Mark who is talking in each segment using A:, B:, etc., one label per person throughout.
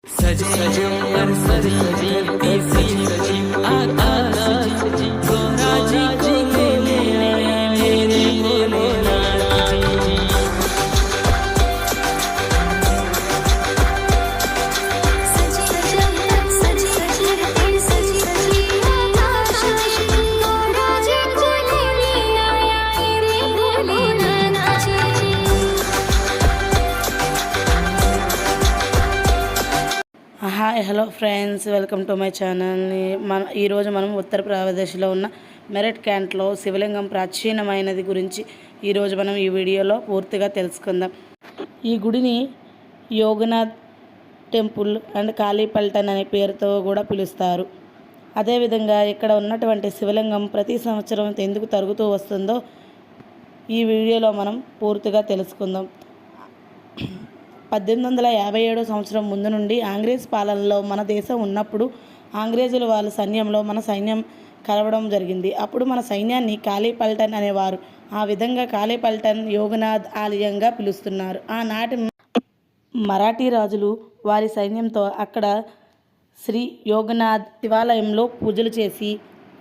A: सजे सजे पर सज सजी सी सजी आकाश सजी
B: hello friends welcome to my channel. మన ఈరోజు మనం ఉత్తరప్రదేశ్లో ఉన్న మెరట్ క్యాంట్లో శివలింగం ప్రాచీనమైనది గురించి ఈరోజు మనం ఈ వీడియోలో పూర్తిగా తెలుసుకుందాం. ఈ గుడిని యోగనాథ్ టెంపుల్ అండ్ కాళీపల్టన్ అనే పేరుతో కూడా పిలుస్తారు. అదేవిధంగా ఇక్కడ ఉన్నటువంటి శివలింగం ప్రతి సంవత్సరం ఎందుకు తరుగుతూ వస్తుందో ఈ వీడియోలో మనం పూర్తిగా తెలుసుకుందాం. పద్దెనిమిది వందల యాభై ఏడో సంవత్సరం ముందు నుండి ఆంగ్రేజ్ పాలనలో మన దేశం ఉన్నప్పుడు ఆంగ్రేజులు వాళ్ళ సైన్యంలో మన సైన్యం కలవడం జరిగింది. అప్పుడు మన సైన్యాన్ని కాళీపల్టన్ అనేవారు. ఆ విధంగా కాళీపల్టన్ యోగనాథ్ ఆలయంగా పిలుస్తున్నారు. ఆనాటి మరాఠీ రాజులు వారి సైన్యంతో అక్కడ శ్రీ యోగనాథ్ శివాలయంలో పూజలు చేసి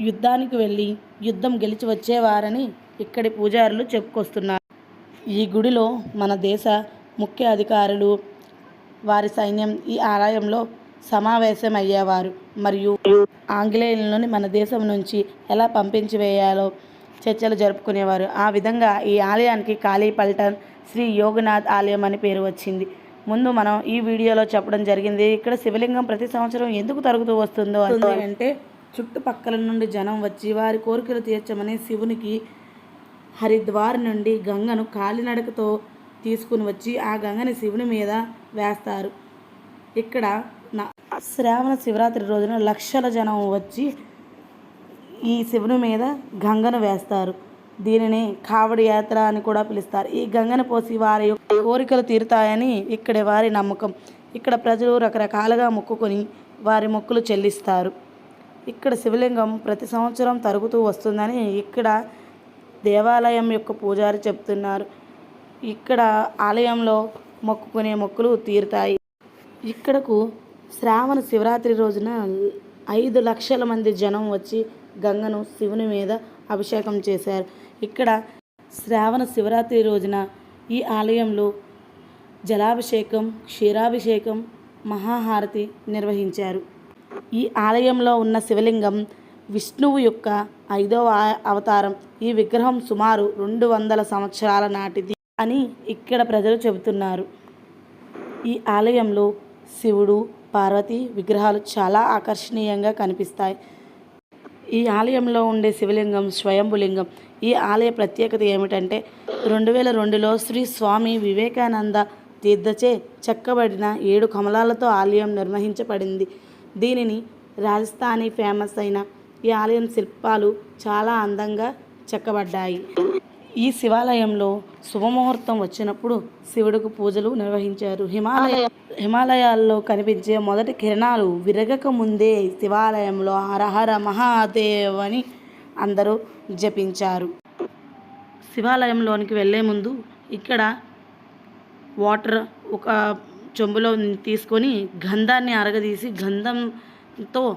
B: యుద్ధానికి వెళ్ళి యుద్ధం గెలిచి వచ్చేవారని ఇక్కడి పూజారులు చెప్పుకొస్తున్నారు. ఈ గుడిలో మన దేశ ముఖ్య అధికారులు వారి సైన్యం ఈ ఆలయంలో సమావేశం అయ్యేవారు మరియు ఆంగ్లేయులను మన దేశం నుంచి ఎలా పంపించి వేయాలో చర్చలు జరుపుకునేవారు. ఆ విధంగా ఈ ఆలయానికి కాళీపల్టన్ శ్రీ యోగనాథ్ ఆలయం అని పేరు వచ్చింది. ముందు మనం ఈ వీడియోలో చెప్పడం జరిగింది ఇక్కడ శివలింగం ప్రతి సంవత్సరం ఎందుకు తరుగుతూ వస్తుందో అంటే చుట్టుపక్కల నుండి జనం వచ్చి వారి కోరికలు తీర్చమని శివునికి హరిద్వార్ నుండి గంగను కాలినడకతో తీసుకుని వచ్చి ఆ గంగని శివుని మీద వేస్తారు. ఇక్కడ నా శ్రావణ శివరాత్రి రోజున లక్షల జనం వచ్చి ఈ శివుని మీద గంగను వేస్తారు. దీనిని కావడి యాత్ర అని కూడా పిలుస్తారు. ఈ గంగను పోసి వారి యొక్క కోరికలు తీరుతాయని ఇక్కడి వారి నమ్మకం. ఇక్కడ ప్రజలు రకరకాలుగా మొక్కుకొని వారి మొక్కులు చెల్లిస్తారు. ఇక్కడ శివలింగం ప్రతి సంవత్సరం తరుగుతూ వస్తుందని ఇక్కడ దేవాలయం యొక్క పూజారి చెప్తున్నారు. ఇక్కడ ఆలయంలో మొక్కుకునే మొక్కులు తీరుతాయి. ఇక్కడకు శ్రావణ శివరాత్రి రోజున ఐదు లక్షల మంది జనం వచ్చి గంగను శివుని మీద అభిషేకం చేశారు. ఇక్కడ శ్రావణ శివరాత్రి రోజున ఈ ఆలయంలో జలాభిషేకం క్షీరాభిషేకం మహాహారతి నిర్వహించారు. ఈ ఆలయంలో ఉన్న శివలింగం విష్ణువు యొక్క ఐదవ అవతారం. ఈ విగ్రహం సుమారు రెండు వందల సంవత్సరాల నాటిది. అని ఇక్కడ ప్రజలు చెబుతున్నారు. ఈ ఆలయంలో శివుడు పార్వతి విగ్రహాలు చాలా ఆకర్షణీయంగా కనిపిస్తాయి. ఈ ఆలయంలో ఉండే శివలింగం స్వయంభులింగం. ఈ ఆలయ ప్రత్యేకత ఏమిటంటే రెండు వేల రెండులో శ్రీ స్వామి వివేకానంద తీర్థచే చెక్కబడిన ఏడు కమలాలతో ఆలయం నిర్వహించబడింది. దీనిని రాజస్థానీ ఫేమస్ అయిన ఈ ఆలయం శిల్పాలు చాలా అందంగా చెక్కబడ్డాయి. ఈ శివాలయంలో శుభముహూర్తం వచ్చినప్పుడు శివుడికి పూజలు నిర్వహించారు. హిమాలయ హిమాలయాల్లో కనిపించే మొదటి కిరణాలు విరగక ముందే శివాలయంలో హరహర మహాదేవ్ అని అందరూ జపించారు. శివాలయంలోనికి వెళ్ళే ముందు ఇక్కడ వాటర్ ఒక చెంబులో తీసుకొని గంధాన్ని అరగదీసి గంధంతో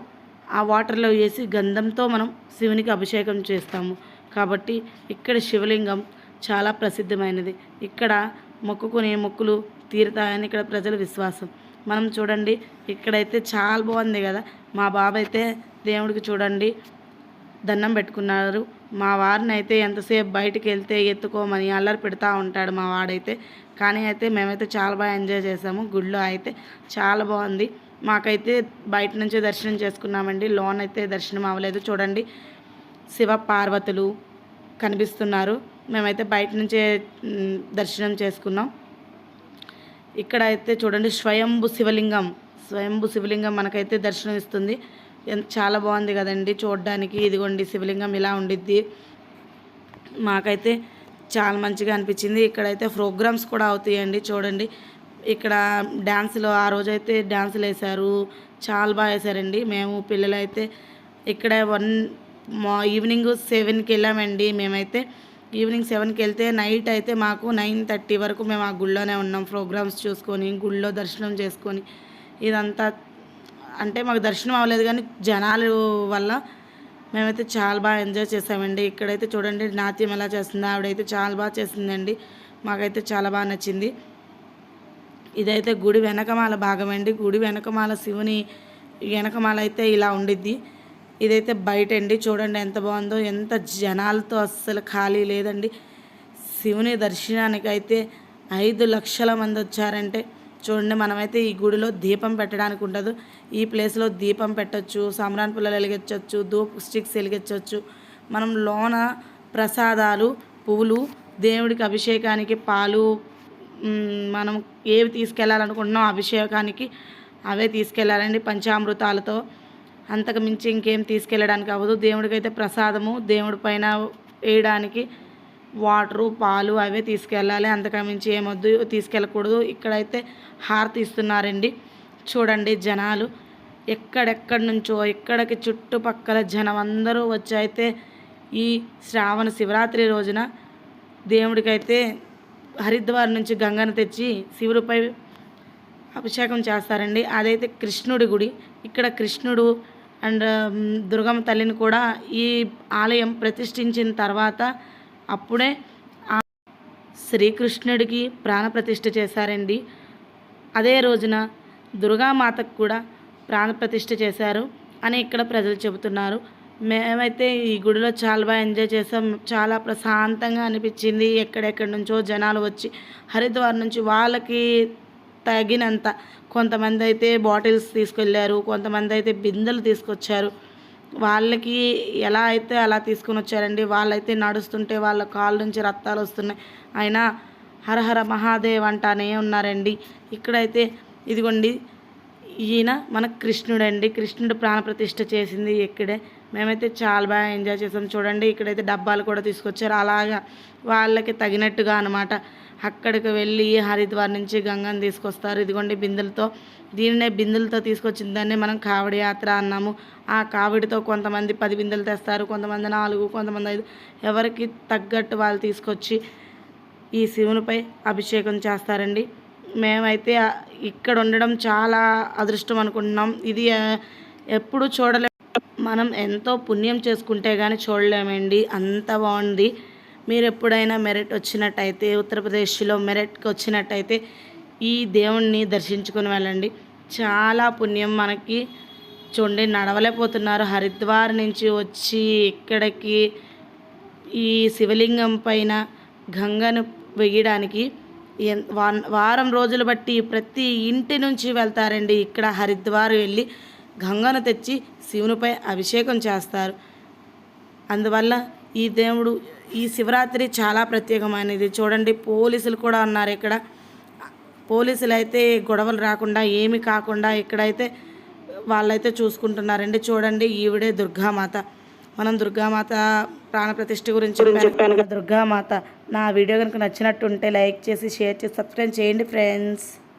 B: ఆ వాటర్లో వేసి గంధంతో మనం శివునికి అభిషేకం చేస్తాము. కాబట్టి ఇక్కడ శివలింగం చాలా ప్రసిద్ధమైనది. ఇక్కడ మొక్కుకునే మొక్కులు తీరుతాయని ఇక్కడ ప్రజల విశ్వాసం. మనం చూడండి ఇక్కడైతే చాలా బాగుంది కదా. మా బాబు అయితే దేవుడికి చూడండి దండం పెట్టుకున్నారు. మా వారిని అయితే ఎంతసేపు బయటికి వెళ్తే ఎత్తుకోమని అల్లరి పెడతా ఉంటాడు మా వాడైతే. కానీ అయితే మేమైతే చాలా బాగా ఎంజాయ్ చేసాము. గుడిలో అయితే చాలా బాగుంది. మాకైతే బయట నుంచే దర్శనం చేసుకున్నామండి. లోన్ అయితే దర్శనం అవ్వలేదు. చూడండి శివ పార్వతులు కనిపిస్తున్నారు. మేమైతే బయట నుంచే దర్శనం చేసుకున్నాం. ఇక్కడ అయితే చూడండి స్వయంభు శివలింగం. స్వయంభు శివలింగం మనకైతే దర్శనం ఇస్తుంది. చాలా బాగుంది కదండి చూడడానికి. ఇదిగోండి శివలింగం ఇలా ఉండిద్ది. మాకైతే చాలా మంచిగా అనిపించింది. ఇక్కడైతే ప్రోగ్రామ్స్ కూడా అవుతాయండి చూడండి. ఇక్కడ డ్యాన్సులు ఆ రోజైతే డ్యాన్సులు వేశారు చాలా బాగా వేశారండి. మేము పిల్లలైతే ఇక్కడ వన్ మా ఈవినింగ్ సెవెన్కి వెళ్ళామండి మేమైతే ఈవినింగ్ సెవెన్కి వెళ్తే నైట్ అయితే మాకు నైన్ థర్టీ వరకు మేము ఆ గుళ్ళోనే ఉన్నాం. ప్రోగ్రామ్స్ చూసుకొని గుళ్ళో దర్శనం చేసుకొని ఇదంతా అంటే మాకు దర్శనం అవ్వలేదు కానీ జనాలు వల్ల మేమైతే చాలా బాగా ఎంజాయ్ చేసామండి. ఇక్కడైతే చూడండి నాట్యం ఎలా చేస్తుంది ఆవిడైతే చాలా బాగా చేసిందండి. మాకైతే చాలా బాగా నచ్చింది. ఇదైతే గుడి వెనకమాల భాగం అండి. గుడి వెనకమాల శివుని వెనకమాల అయితే ఇలా ఉండిద్ది. ఇదైతే బయట అండి చూడండి ఎంత బాగుందో ఎంత జనాలతో అస్సలు ఖాళీ లేదండి. శివుని దర్శనానికి అయితే ఐదు లక్షల మంది వచ్చారంటే చూడండి మనమైతే ఈ గుడిలో దీపం పెట్టడానికి ఉండదు. ఈ ప్లేస్లో దీపం పెట్టొచ్చు సాంబ్రాన్ పుల్లలు వెలిగించవచ్చు ధూప్ స్టిక్స్ వెలిగించవచ్చు మనం లోన ప్రసాదాలు పువ్వులు దేవుడికి అభిషేకానికి పాలు మనం ఏవి తీసుకెళ్ళాలనుకుంటున్నాం అభిషేకానికి అవే తీసుకెళ్ళాలండి పంచామృతాలతో. అంతకు మించి ఇంకేం తీసుకెళ్ళడానికి అవ్వదు. దేవుడికైతే ప్రసాదము దేవుడి పైన వేయడానికి వాటరు పాలు అవే తీసుకెళ్ళాలి. అంతకు మించి ఏమొద్దు తీసుకెళ్ళకూడదు. ఇక్కడైతే హారతి ఇస్తున్నారండి. చూడండి జనాలు ఎక్కడెక్కడి నుంచో ఎక్కడికి చుట్టుపక్కల జనం అందరూ వచ్చి అయితే ఈ శ్రావణ శివరాత్రి రోజున దేవుడికైతే హరిద్వార్ నుంచి గంగను తెచ్చి శివుడిపై అభిషేకం చేస్తారండి. అదైతే కృష్ణుడి గుడి. ఇక్కడ కృష్ణుడు అండ్ దుర్గమ్మ తల్లిని కూడా ఈ ఆలయం ప్రతిష్ఠించిన తర్వాత అప్పుడే శ్రీకృష్ణుడికి ప్రాణప్రతిష్ఠ చేశారండి. అదే రోజున దుర్గామాతకు కూడా ప్రాణప్రతిష్ఠ చేశారు అని ఇక్కడ ప్రజలు చెబుతున్నారు. మేమైతే ఈ గుడిలో చాలా బాగా ఎంజాయ్ చేసాం చాలా ప్రశాంతంగా అనిపించింది. ఎక్కడెక్కడి నుంచో జనాలు వచ్చి హరిద్వార్ నుంచి వాళ్ళకి తగినంత. కొంతమంది అయితే బాటిల్స్ తీసుకెళ్ళారు కొంతమంది అయితే బిందెలు తీసుకొచ్చారు. వాళ్ళకి ఎలా అయితే అలా తీసుకొని వచ్చారండి వాళ్ళైతే నడుస్తుంటే వాళ్ళ కాళ్ళ నుంచి రక్తాలు వస్తున్నాయి. అయినా హరహర మహాదేవ్ అంటానే ఉన్నారండి. ఇక్కడైతే ఇదిగోండి ఈయన మన కృష్ణుడండి. కృష్ణుడు ప్రాణప్రతిష్ఠ చేసింది ఇక్కడే. మేమైతే చాలా బాగా ఎంజాయ్ చేసాం. చూడండి ఇక్కడైతే డబ్బాలు కూడా తీసుకొచ్చారు. అలాగా వాళ్ళకి తగినట్టుగా అనమాట అక్కడికి వెళ్ళి హరిద్వార్ నుంచి గంగని తీసుకొస్తారు. ఇదిగోండి బిందెలతో. దీనినే బిందెలతో తీసుకొచ్చిన దాన్ని మనం కావడి యాత్ర అన్నాము. ఆ కావిడితో కొంతమంది పది బిందెలు తెస్తారు కొంతమంది నాలుగు కొంతమంది ఐదు. ఎవరికి తగ్గట్టు వాళ్ళు తీసుకొచ్చి ఈ శివునిపై అభిషేకం చేస్తారండి. మేమైతే ఇక్కడ ఉండడం చాలా అదృష్టం అనుకుంటున్నాం. ఇది ఎప్పుడు చూడలే మనం ఎంతో పుణ్యం చేసుకుంటే కానీ చూడలేమండి. అంత బాగుంది. మీరు ఎప్పుడైనా మెరిట్ వచ్చినట్టయితే ఉత్తరప్రదేశ్లో మెరిట్కి వచ్చినట్టయితే ఈ దేవుణ్ణి దర్శించుకుని వెళ్ళండి. చాలా పుణ్యం మనకి. చూడండి నడవలేకపోతున్నారు. హరిద్వార్ నుంచి వచ్చి ఇక్కడికి ఈ శివలింగం పైన గంగను వేయడానికి వారం రోజులు బట్టి ప్రతి ఇంటి నుంచి వెళ్తారండి. ఇక్కడ హరిద్వార్ వెళ్ళి గంగను తెచ్చి శివునిపై అభిషేకం చేస్తారు. అందువల్ల ఈ దేవుడు ఈ శివరాత్రి చాలా ప్రత్యేకమైనది. చూడండి పోలీసులు కూడా ఉన్నారు ఇక్కడ. పోలీసులు అయితే గొడవలు రాకుండా ఏమి కాకుండా ఇక్కడైతే వాళ్ళైతే చూసుకుంటున్నారండి. చూడండి ఈవిడే దుర్గామాత. మనం దుర్గామాత ప్రాణప్రతిష్ఠ గురించి చెప్పాను దుర్గామాత. నా వీడియో కనుక నచ్చినట్టుంటే లైక్ చేసి షేర్ చేసి సబ్స్క్రైబ్ చేయండి ఫ్రెండ్స్.